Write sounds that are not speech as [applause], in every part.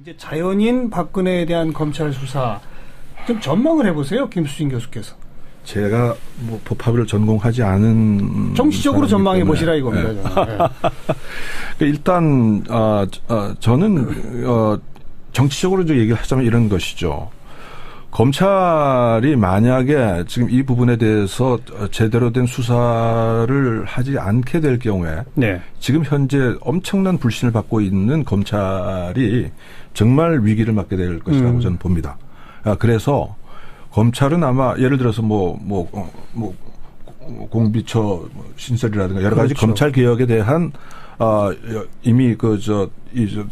이제 자연인 박근혜에 대한 검찰 수사 좀 전망을 해보세요, 김수진 교수께서. 제가 뭐 법학을 전공하지 않은 정치적으로 전망해 보시라 이겁니다. 네. 네. [laughs] 일단 어, 어, 저는 어, 정치적으로 좀 얘기를 하자면 이런 것이죠. 검찰이 만약에 지금 이 부분에 대해서 제대로 된 수사를 하지 않게 될 경우에 네. 지금 현재 엄청난 불신을 받고 있는 검찰이 정말 위기를 맞게 될 것이라고 음. 저는 봅니다. 아, 그래서 검찰은 아마 예를 들어서 뭐, 뭐, 어, 뭐, 공비처 뭐 신설이라든가 여러 가지 그렇죠. 검찰 개혁에 대한 아, 이미 그, 저,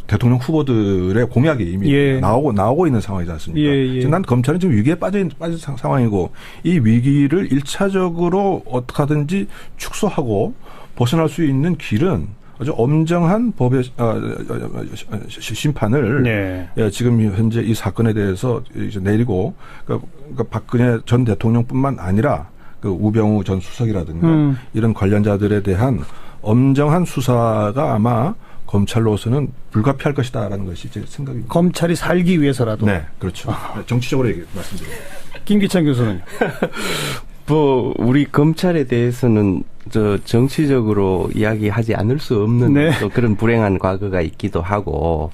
대통령 후보들의 공약이 이미 예. 나오고, 나오고 있는 상황이지 않습니까? 예, 예. 지금 난 검찰은 지금 위기에 빠진 상- 상황이고, 이 위기를 일차적으로 어떻게 하든지 축소하고 벗어날 수 있는 길은 아주 엄정한 법의, 아, 아, 아, 시- 심판을 네. 예, 지금 현재 이 사건에 대해서 이제 내리고, 그러니까, 그러니까 박근혜 전 대통령뿐만 아니라 그 우병우 전 수석이라든가 음. 이런 관련자들에 대한 엄정한 수사가 아마 검찰로서는 불가피할 것이다라는 것이 제 생각입니다. 검찰이 살기 위해서라도. 네, 그렇죠. 네, 정치적으로 얘기 말씀드립니다. 김기찬 교수는 [laughs] 뭐 우리 검찰에 대해서는 저 정치적으로 이야기하지 않을 수 없는 네. 또 그런 불행한 과거가 있기도 하고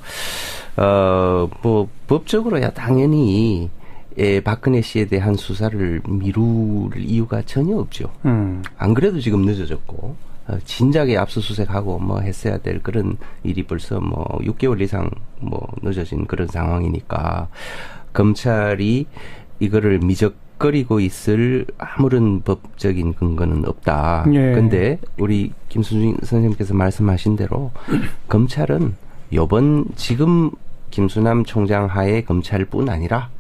어뭐 법적으로야 당연히 예, 박근혜 씨에 대한 수사를 미룰 이유가 전혀 없죠. 음. 안 그래도 지금 늦어졌고 어, 진작에 압수수색하고 뭐 했어야 될 그런 일이 벌써 뭐 6개월 이상 뭐 늦어진 그런 상황이니까 검찰이 이거를 미적거리고 있을 아무런 법적인 근거는 없다. 예. 근데 우리 김수진 선생님께서 말씀하신 대로 [clears throat] 검찰은 요번 지금 김수남 총장 하에 검찰뿐 아니라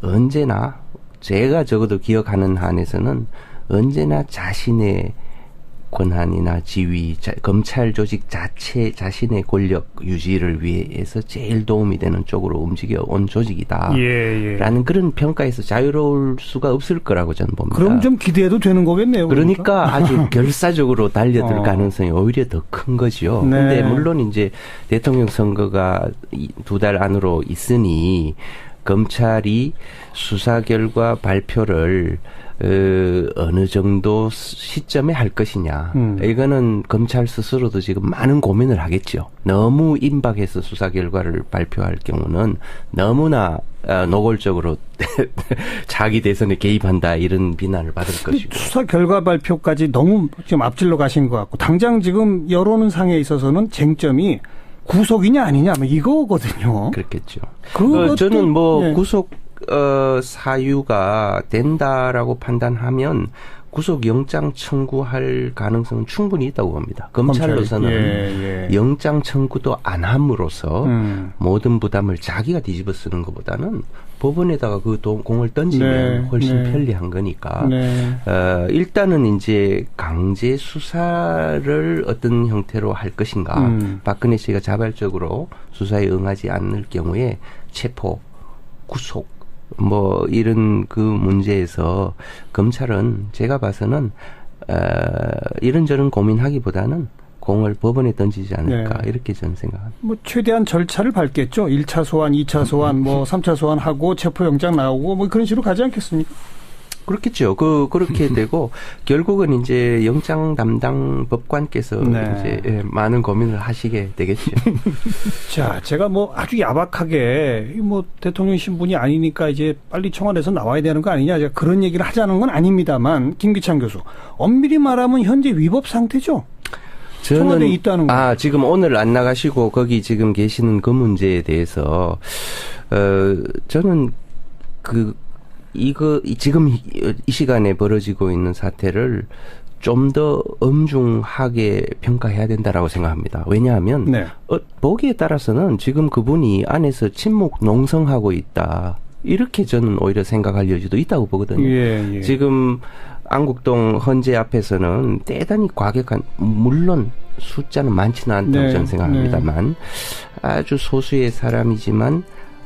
언제나 제가 적어도 기억하는 한에서는 언제나 자신의 권한이나 지위, 자- 검찰 조직 자체 자신의 권력 유지를 위해서 제일 도움이 되는 쪽으로 움직여 온 조직이다. 예, 예. 라는 그런 평가에서 자유로울 수가 없을 거라고 저는 봅니다. 그럼 좀 기대해도 되는 거겠네요. 그러니까 아주 [laughs] 결사적으로 달려들 어. 가능성이 오히려 더 큰 거죠. 네. 근데 물론 이제 대통령 선거가 두 달 안으로 있으니 검찰이 수사 결과 발표를 어, 어느 정도 시점에 할 것이냐. 음. 이거는 검찰 스스로도 지금 많은 고민을 하겠죠. 너무 임박해서 수사 결과를 발표할 경우는 너무나 어, 노골적으로 [laughs] 자기 대선에 개입한다 이런 비난을 받을 것이고. 수사 결과 발표까지 너무 지금 앞질러 가신 것 같고 당장 지금 여론 상에 있어서는 쟁점이 구속이냐 아니냐 뭐 이거거든요. 그렇겠죠. 어, 저는 뭐 예. 구속 어, 사유가 된다라고 판단하면 구속 영장 청구할 가능성은 충분히 있다고 봅니다. 검찰로서는 예, 예. 영장 청구도 안 함으로써 음. 모든 부담을 자기가 뒤집어 쓰는 것보다는 법원에다가 그 돈- 공을 던지면 네, 훨씬 네. 편리한 거니까. 네. 어, 일단은 이제 강제 수사를 어떤 형태로 할 것인가. 음. 박근혜 씨가 자발적으로 수사에 응하지 않을 경우에 체포, 구속, 뭐 이런 그 문제에서 검찰은 제가 봐서는 어, 이런저런 고민하기보다는 공을 법원에 던지지 않을까 네. 이렇게 저는 생각합니다. 뭐 최대한 절차를 밟겠죠. 1차 소환, 2차 소환, 뭐 3차 소환하고 체포영장 나오고 뭐 그런 식으로 가지 않겠습니까? 그렇겠죠. 그 그렇게 [laughs] 되고 결국은 이제 영장 담당 법관께서 네. 이제 예, 많은 고민을 하시게 되겠죠. [laughs] 자, 제가 뭐 아주 야박하게 이뭐 대통령 신분이 아니니까 이제 빨리 청와대에서 나와야 되는 거 아니냐 제가 그런 얘기를 하자는 건 아닙니다만 김기찬 교수 엄밀히 말하면 현재 위법 상태죠. 청와대에 있다는 거. 아 지금 오늘 안 나가시고 거기 지금 계시는 그 문제에 대해서 어 저는 그 이거 이- 지금 이, 이 시간에 벌어지고 있는 사태를 좀 더 엄중하게 평가해야 된다라고 생각합니다. 왜냐하면 네. 어, 보기에 따라서는 지금 그분이 안에서 침묵 농성하고 있다. 이렇게 저는 오히려 생각할 여지도 있다고 보거든요. 예, 예. 지금 안국동 헌재 앞에서는 대단히 과격한 물론 숫자는 많지는 않다고 네, 저는 생각합니다만 아주 소수의 사람이지만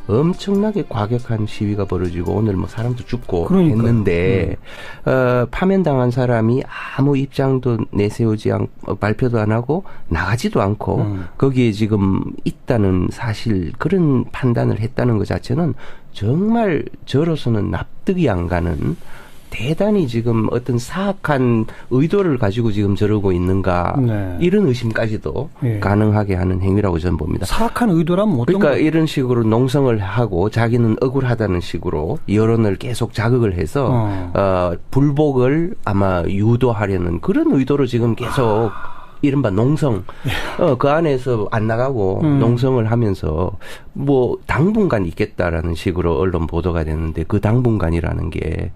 엄청나게 과격한 시위가 벌어지고 오늘 뭐 사람도 죽고 그러니까요. 했는데 어, 파면당한 사람이 아무 입장도 내세우지 않고 어, 발표도 안 하고 나가지도 않고 음. 거기에 지금 있다는 사실 그런 판단을 했다는 것 자체는 정말 저로서는 납득이 안 가는 대단히 지금 어떤 사악한 의도를 가지고 지금 저러고 있는가 네. 이런 의심까지도 예. 가능하게 하는 행위라고 저는 봅니다. 사악한 의도라면 어떤 그러니까 거? 이런 식으로 농성을 하고 자기는 억울하다는 식으로 여론을 계속 자극을 해서 어. 어, 불복을 아마 유도하려는 그런 의도로 지금 계속 이른바 농성 어, 그 안에서 안 나가고 음. 농성을 하면서 뭐 당분간 있겠다라는 식으로 언론 보도가 됐는데 그 당분간이라는 게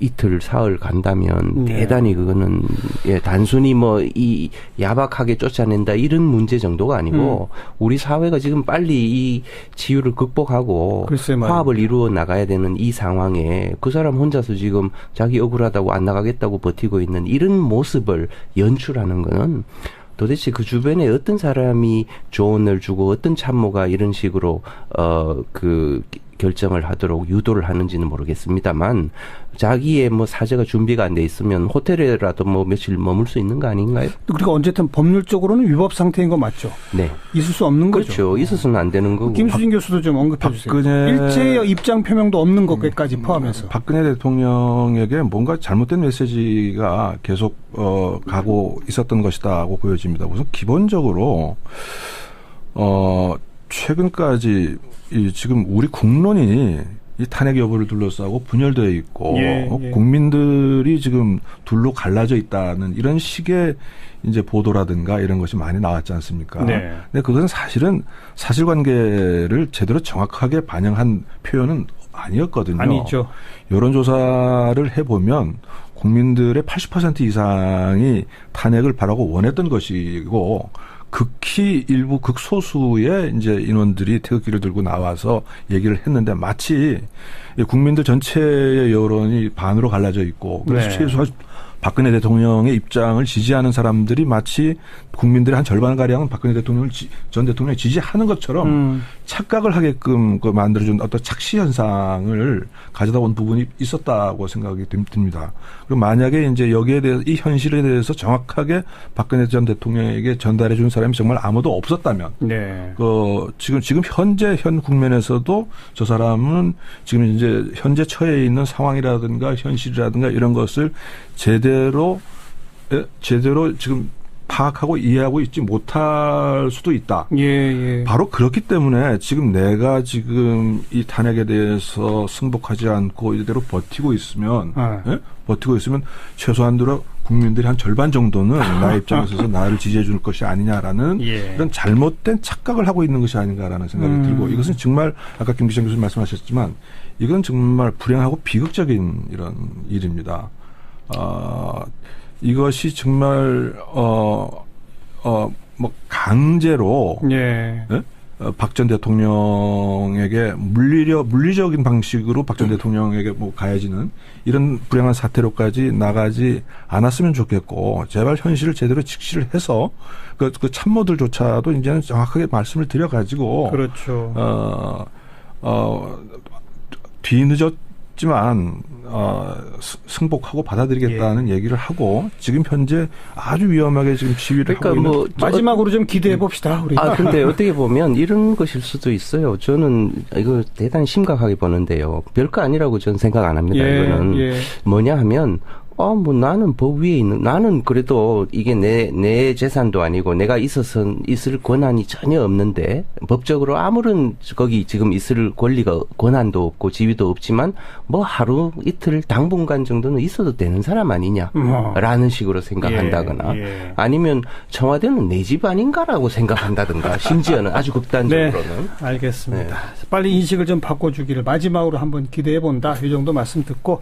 이틀 사흘 간다면 네. 대단히 그거는 예 단순히 뭐 이 야박하게 쫓아낸다 이런 문제 정도가 아니고 음. 우리 사회가 지금 빨리 이 지유를 극복하고. 화합을 이루어 나가야 되는 이 상황에 그 사람 혼자서 지금 자기 억울하다고 안 나가겠다고 버티고 있는 이런 모습을 연출하는 거는 도대체 그 주변에 어떤 사람이 조언을 주고 어떤 참모가 이런 식으로 어 그 결정을 하도록 유도를 하는지는 모르겠습니다만 자기의 뭐 사제가 준비가 안 돼 있으면 호텔에라도 뭐 며칠 머물 수 있는 거 아닌가요? 그러니까 어쨌든 법률적으로는 위법 상태인 거 맞죠? 네. 있을 수 없는 거죠. 그렇죠. 있어서는 안 되는 거고. 김수진 교수도 좀 언급해 주세요. 박근혜- 일제 입장 표명도 없는 것까지 포함해서. 박근혜 대통령에게 뭔가 잘못된 메시지가 계속 어, 가고 있었던 것이다고 보여집니다. 우선 기본적으로 어, 최근까지 이 지금 우리 국론이 이 탄핵 여부를 둘러싸고 분열되어 있고 예, 어, 예. 국민들이 지금 둘로 갈라져 있다는 이런 식의 이제 보도라든가 이런 것이 많이 나왔지 않습니까? 네. 근데 그것은 사실은 사실관계를 제대로 정확하게 반영한 표현은 아니었거든요. 아니죠. 여론조사를 해보면 국민들의 80% 이상이 탄핵을 바라고 원했던 것이고 극히 일부 극소수의 이제 인원들이 태극기를 들고 나와서 얘기를 했는데 마치 이 국민들 전체의 여론이 반으로 갈라져 있고 그래서 네. 최소한 박근혜 대통령의 입장을 지지하는 사람들이 마치 국민들의 한 절반 가량은 박근혜 대통령을 지- 전 대통령을 지지하는 것처럼 음. 착각을 하게끔 그 만들어준 어떤 착시 현상을 가져다 온 부분이 있었다고 생각이 듭- 듭니다. 그리고 만약에 이제 여기에 대해서 이 현실에 대해서 정확하게 박근혜 전 대통령에게 전달해 준 사람이 정말 아무도 없었다면 네. 그 지금 지금 현재 현 국면에서도 저 사람은 지금 이제 현재 처해 있는 상황이라든가 현실이라든가 이런 것을 제대로 에, 제대로 지금 파악하고 이해하고 있지 못할 수도 있다. 예, 예. 바로 그렇기 때문에 지금 내가 지금 이 탄핵에 대해서 승복하지 않고 이대로 버티고 있으면 아. 예? 버티고 있으면 최소한도로 국민들이 한 절반 정도는 [laughs] 나의 입장에 있어서 나를 지지해 줄 것이 아니냐라는 예. 이런 잘못된 착각을 하고 있는 것이 아닌가라는 생각이 음. 들고 이것은 정말 아까 김 기장 교수님 말씀하셨지만 이건 정말 불행하고 비극적인 이런 일입니다. 어, 이것이 정말 어, 어, 뭐 강제로 예. 예? 어, 박전 대통령에게 물리력 물리적인 방식으로 박전 대통령에게 뭐 가해지는 이런 불행한 사태로까지 나가지 않았으면 좋겠고 제발 현실을 제대로 직시를 해서 그, 그 참모들조차도 이제는 정확하게 말씀을 드려 가지고 그렇죠. 어, 어, 뒤늦었 지만, 어, 스- 승복하고 받아들이겠다는 얘기를 하고, 지금 현재 아주 위험하게 지금 시위를 그러니까 하고 있는 뭐 저- 마지막으로 좀 기대해 봅시다. 우리. 아, 근데 어떻게 보면 이런 것일 수도 있어요. 저는 이거 대단히 심각하게 보는데요. 별거 아니라고 저는 생각 안 합니다. 예, 이거는 예. 뭐냐 하면 어, 뭐 나는 법 위에 있는, 나는 그래도 이게 내, 내 재산도 아니고 내가 있어서 있을 권한이 전혀 없는데 법적으로 아무런 거기 지금 있을 권리가, 권한도 없고 지위도 없지만 뭐 하루 이틀 당분간 정도는 있어도 되는 사람 아니냐. 어. 라는 식으로 생각한다거나 예, 예. 아니면 청와대는 내 집 아닌가라고 생각한다든가 [laughs] 심지어는 아주 네, 극단적으로는 알겠습니다. 빨리 인식을 좀 바꿔주기를 마지막으로 한번 기대해 본다. 이 정도 말씀 듣고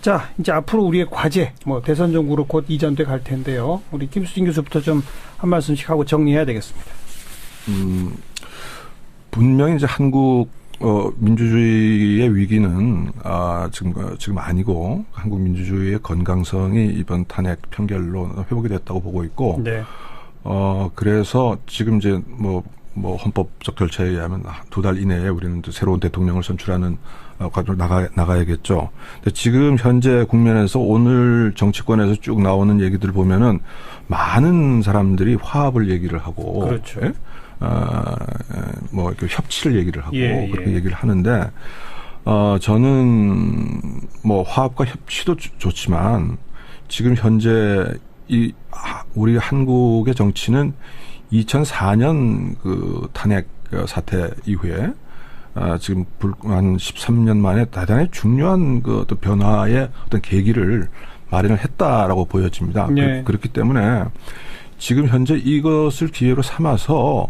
자 이제 앞으로 우리의 과제 뭐 대선 정국으로 곧 이전돼 갈 텐데요. 우리 김수진 교수부터 좀 한 말씀씩 하고 정리해야 되겠습니다. 음, 분명히 이제 한국 어, 민주주의의 위기는 아, 지금 어, 지금 아니고 한국 민주주의의 건강성이 이번 탄핵 편결로 회복이 됐다고 보고 있고 네. 어, 그래서 지금 이제 뭐 뭐 헌법적 절차에 의하면 두 달 이내에 우리는 또 새로운 대통령을 선출하는 어, 과정을 나가 나가야겠죠. 근데 지금 현재 국면에서 오늘 정치권에서 쭉 나오는 얘기들 보면은 많은 사람들이 화합을 얘기를 하고 그렇죠. 예? 어, 뭐 이렇게 협치를 얘기를 하고 예, 그렇게 예. 얘기를 하는데 어 저는 뭐 화합과 협치도 좋- 좋지만 지금 현재 이 하- 우리 한국의 정치는 2004년 그 탄핵 어, 사태 이후에 아, 지금 불, 한 13년 만에 대단히 중요한 그 어떤 변화의 어떤 계기를 마련을 했다라고 보여집니다. 네. 그, 렇기 때문에 지금 현재 이것을 기회로 삼아서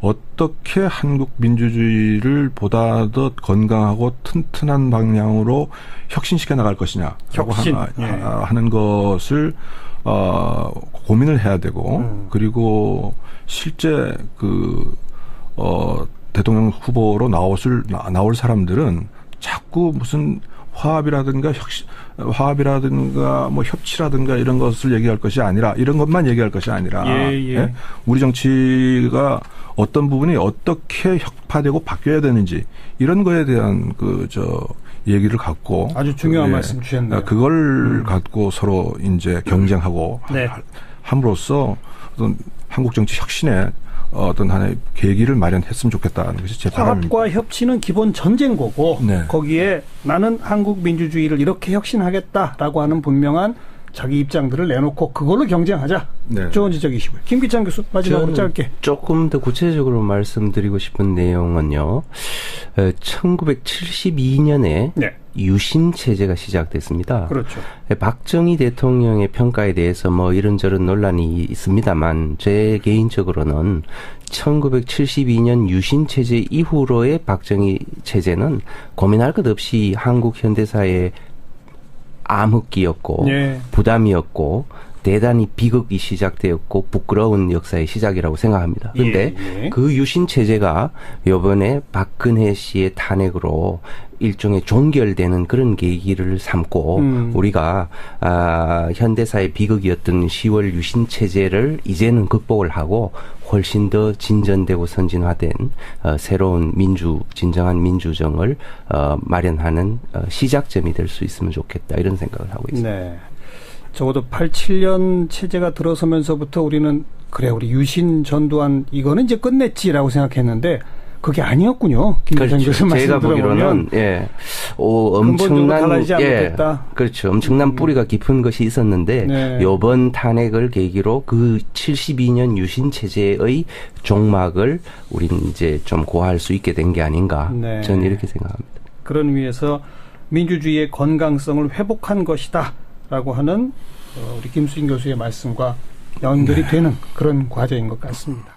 어떻게 한국 민주주의를 보다 더 건강하고 튼튼한 방향으로 혁신시켜 나갈 것이냐 혁신, 하, 예. 하는 것을 어, 고민을 해야 되고 음. 그리고 실제 그 어, 대통령 후보로 나올 나- 나올 사람들은 자꾸 무슨 화합이라든가 혁신 화합이라든가 뭐 협치라든가 이런 것을 얘기할 것이 아니라 이런 것만 얘기할 것이 아니라 예, 예. 우리 정치가 어떤 부분이 어떻게 혁파되고 바뀌어야 되는지 이런 거에 대한 그 저 얘기를 갖고 아주 중요한 예, 말씀 주셨네요. 음. 그걸 갖고 서로 이제 경쟁하고 네. 하- 함으로써 어떤 한국 정치 혁신에 어떤 하나의 계기를 마련했으면 좋겠다는 것이 제 바람입니다. 화합과 협치는 기본 전쟁고고 네. 거기에 나는 한국 민주주의를 이렇게 혁신하겠다라고 하는 분명한 자기 입장들을 내놓고 그걸로 경쟁하자. 네. 좋은 지적이시고요. 김기찬 교수 마지막으로 짧게. 조금 더 구체적으로 말씀드리고 싶은 내용은요. 1972년에 네. 유신 체제가 시작됐습니다. 그렇죠. 박정희 대통령의 평가에 대해서 뭐 이런저런 논란이 있습니다만 제 개인적으로는 1972년 유신 체제 이후로의 박정희 체제는 고민할 것 없이 한국 현대사의 암흑기였고 예. 부담이었고 대단히 비극이 시작되었고 부끄러운 역사의 시작이라고 생각합니다. 근데 예, 예. 그 유신 체제가 이번에 박근혜 씨의 탄핵으로 일종의 종결되는 그런 계기를 삼고 음. 우리가 아, 현대사의 비극이었던 10월 유신 체제를 이제는 극복을 하고 훨씬 더 진전되고 선진화된 어, 새로운 민주 진정한 민주정을 어, 마련하는 어, 시작점이 될 수 있으면 좋겠다 이런 생각을 하고 있습니다. 네. 적어도 87년 체제가 들어서면서부터 우리는 그래 우리 유신 전두환 이거는 이제 끝냈지라고 생각했는데 그게 아니었군요. 김기찬 교수 말씀 제가 보기로는 예, 오, 엄청난 예. 그렇죠. 엄청난 뿌리가 깊은 것이 있었는데 네. 요번 탄핵을 계기로 그 72년 유신 체제의 종막을 우리는 이제 좀 고할 수 있게 된 게 아닌가. 네. 저는 이렇게 생각합니다. 그런 의미에서 민주주의의 건강성을 회복한 것이다 라고 하는 어, 우리 김수인 교수의 말씀과 연결이 되는 그런 과제인 것 같습니다.